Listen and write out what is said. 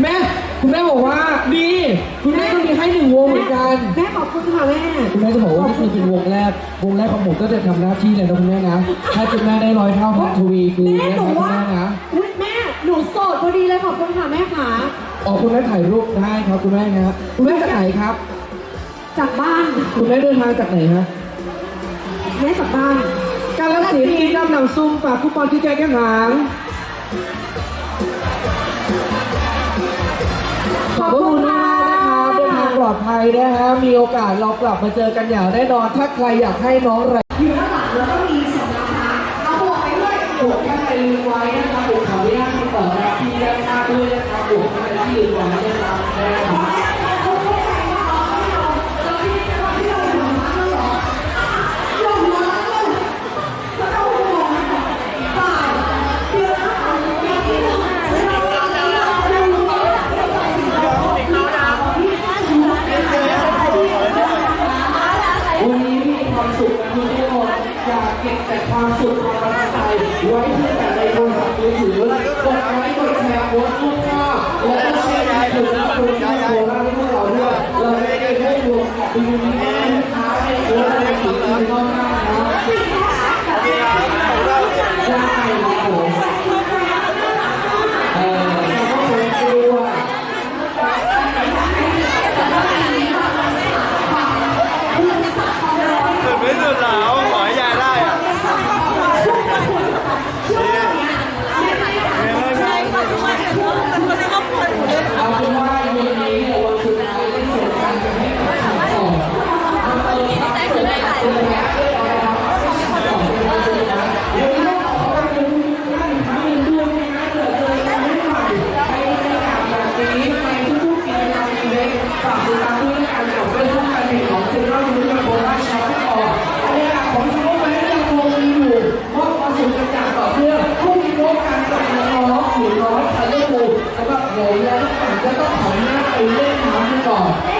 แม่คุณแม่บอกว่าดีคุณแม่ก็มีให้หนึ่งวงเหมือนกัน แม่ขอบคุณค่ะแม่คุณแม่จะบอกว่านี่คือเป็นวงแรก วงแรกของผมก็จะทำหน้าที่เลยนะคุณแม่นะให้คุณแม่ได้ร้อยเท่าพันทวีคือแม่นะหนูครับคุณว่าแม่นะอุ๊ยแม่หนูโสดพอดีเลยขอบคุณค่ะแม่ขาอ๋อคุณแม่ถ่ายรูปได้ครับคุณแม่ครับคุณแม่จากไหนครับ จากบ้านคุณแม่เดินทางจากไหนฮะแม่จากบ้าน กาลสินธุ์กินน้ำหนังซุ่มปากคุปอนที่แก้แก้หาง นะฮะมีโอกาสเรากลับมาเจอกันอย่างแน่นอน ถ้าใครอยากให้น้องไรอยู่ด้านหลังแล้วก็มีสองนะคะเอาบวกไปด้วยปวดข้างในลืมไว้ ความสุขความประทับใจไว้ที่แต่ในโทรศัพท์มือถือกดไลค์กดแชร์โพสต์รูปภาพแล้วก็แชร์ให้คนรักคนที่โคราชให้พวกเราด้วยเราจะได้รวบรวมกับดูนี้ให้ลูกค้าให้โคราชในถึงที่นอกหน้านะได้ครับผมเออเราก็คงกลัว สุดไม่สุดหราวขอให้ยายได้อะ เอาเป็นว่าวันนี้เนี่ยวันสุดท้ายที่ส่งการจะให้กับสาวต่อมันเติมความสุขให้กับคุณและได้เอาไปทำให้สาวต่อเป็นวันสุดท้ายเดี๋ยวนี้ต้องขอขอบคุณทุกท่านอีกครั้งหนึ่งด้วยนะเกิดเจอกันไม่ใหม่ในบรรยากาศแบบนี้ในทุกๆกิจกรรมอีเวนต์ฝากติดตามด้วยการกับเฟซบุ๊กการเพจของเซ็นทรัลยูนิเวอร์โคราชชาวต่อบรรยากาศของซูเปอร์แมนยังคงมีอยู่มอบความสุขกันอย่างต่อเนื่องผู้มีโอกาสกับน้องๆหนูน้อยทันเดอร์บู สำหรับผมและทุ